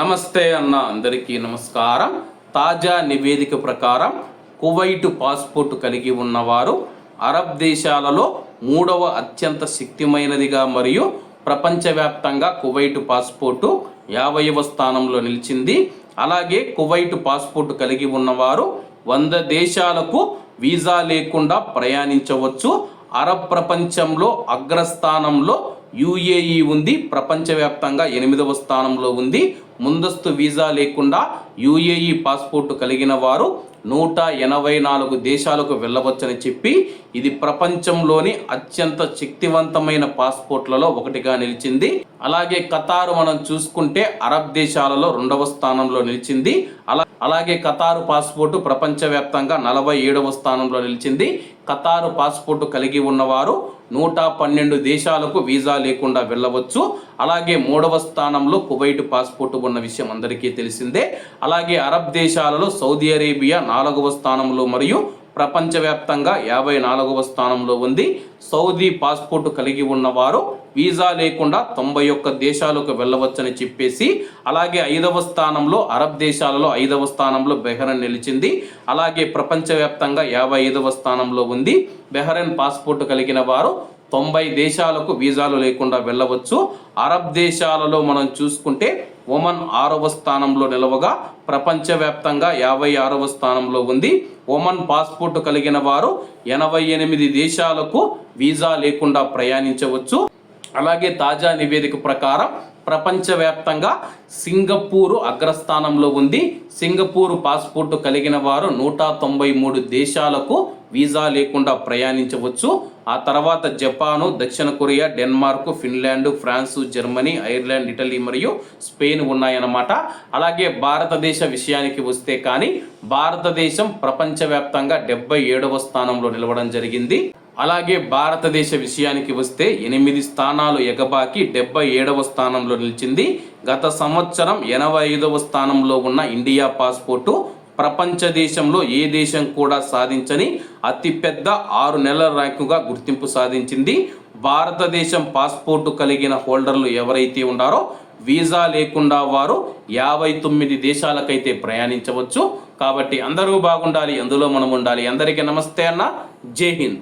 నమస్తే అన్న అందరికీ నమస్కారం. తాజా నివేదిక ప్రకారం కువైట్ పాస్పోర్ట్ కలిగి ఉన్నవారు అరబ్ దేశాలలో మూడవ అత్యంత శక్తిమైనదిగా మరియు ప్రపంచవ్యాప్తంగా కువైట్ పాస్పోర్టు యాభైవ స్థానంలో నిలిచింది. అలాగే కువైట్ పాస్పోర్ట్ కలిగి ఉన్నవారు వంద దేశాలకు వీసా లేకుండా ప్రయాణించవచ్చు. అరబ్ ప్రపంచంలో అగ్రస్థానంలో యుఏఈ ఉంది. ప్రపంచవ్యాప్తంగా ఎనిమిదవ స్థానంలో ఉంది. ముందస్తు వీసా లేకుండా యుఏఈ పాస్పోర్ట్ కలిగిన వారు నూట ఎనభై నాలుగు దేశాలకు వెళ్ళవచ్చని చెప్పి ఇది ప్రపంచంలోని అత్యంత శక్తివంతమైన పాస్పోర్ట్లలో ఒకటిగా నిలిచింది. అలాగే ఖతారు మనం చూసుకుంటే అరబ్ దేశాలలో రెండవ స్థానంలో నిలిచింది. అలా అలాగే ఖతారు పాస్పోర్టు ప్రపంచవ్యాప్తంగా నలభై ఏడవ స్థానంలో నిలిచింది. ఖతారు పాస్పోర్టు కలిగి ఉన్నవారు నూట పన్నెండు దేశాలకు వీసా లేకుండా వెళ్ళవచ్చు. అలాగే మూడవ స్థానంలో కువైట్ పాస్పోర్టు ఉన్న విషయం అందరికీ తెలిసిందే. అలాగే అరబ్ దేశాలలో సౌదీ అరేబియా నాలుగవ స్థానంలో మరియు ప్రపంచవ్యాప్తంగా యాభై నాలుగవ స్థానంలో ఉంది. సౌదీ పాస్పోర్ట్ కలిగి ఉన్నవారు వీసా లేకుండా తొంభై ఒక్క దేశాలకు వెళ్ళవచ్చని చెప్పేసి అలాగే ఐదవ స్థానంలో అరబ్ దేశాలలో ఐదవ స్థానంలో బెహ్రెన్ నిలిచింది. అలాగే ప్రపంచవ్యాప్తంగా యాభై ఐదవ స్థానంలో ఉంది. బెహ్రెన్ పాస్పోర్ట్ కలిగిన వారు తొంభై దేశాలకు వీసాలు లేకుండా వెళ్ళవచ్చు. అరబ్ దేశాలలో మనం చూసుకుంటే ఒమన్ ఆరవ స్థానంలో నిలవగా ప్రపంచవ్యాప్తంగా యాభై ఆరవ స్థానంలో ఉంది. ఒమన్ పాస్పోర్ట్ కలిగిన వారు ఎనభై ఎనిమిది దేశాలకు వీసా లేకుండా ప్రయాణించవచ్చు. అలాగే తాజా నివేదిక ప్రకారం ప్రపంచవ్యాప్తంగా సింగపూరు అగ్రస్థానంలో ఉంది. సింగపూరు పాస్పోర్టు కలిగిన వారు నూట తొంభై మూడు దేశాలకు వీసా లేకుండా ప్రయాణించవచ్చు. ఆ తర్వాత జపాను దక్షిణ Korea Denmark Finland France Germany Ireland Italy మరియు స్పెయిన్ ఉన్నాయన్నమాట. అలాగే భారతదేశ విషయానికి వస్తే కానీ భారతదేశం ప్రపంచవ్యాప్తంగా డెబ్బై ఏడవ స్థానంలో నిలవడం జరిగింది. అలాగే భారతదేశ విషయానికి వస్తే ఎనిమిది స్థానాలు ఎగబాకి డెబ్బై ఏడవ స్థానంలో నిలిచింది. గత సంవత్సరం ఎనభై ఐదవ స్థానంలో ఉన్న ఇండియా పాస్పోర్టు ప్రపంచ దేశంలో ఏ దేశం కూడా సాధించని అతిపెద్ద ఆరు నెలల ర్యాంకుగా గుర్తింపు సాధించింది. భారతదేశం పాస్పోర్టు కలిగిన హోల్డర్లు ఎవరైతే ఉన్నారో వీసా లేకుండా వారు యాభై తొమ్మిది దేశాలకైతే ప్రయాణించవచ్చు. కాబట్టి అందరూ బాగుండాలి అందులో మనం ఉండాలి అందరికీ నమస్తే అన్న. జై హింద్.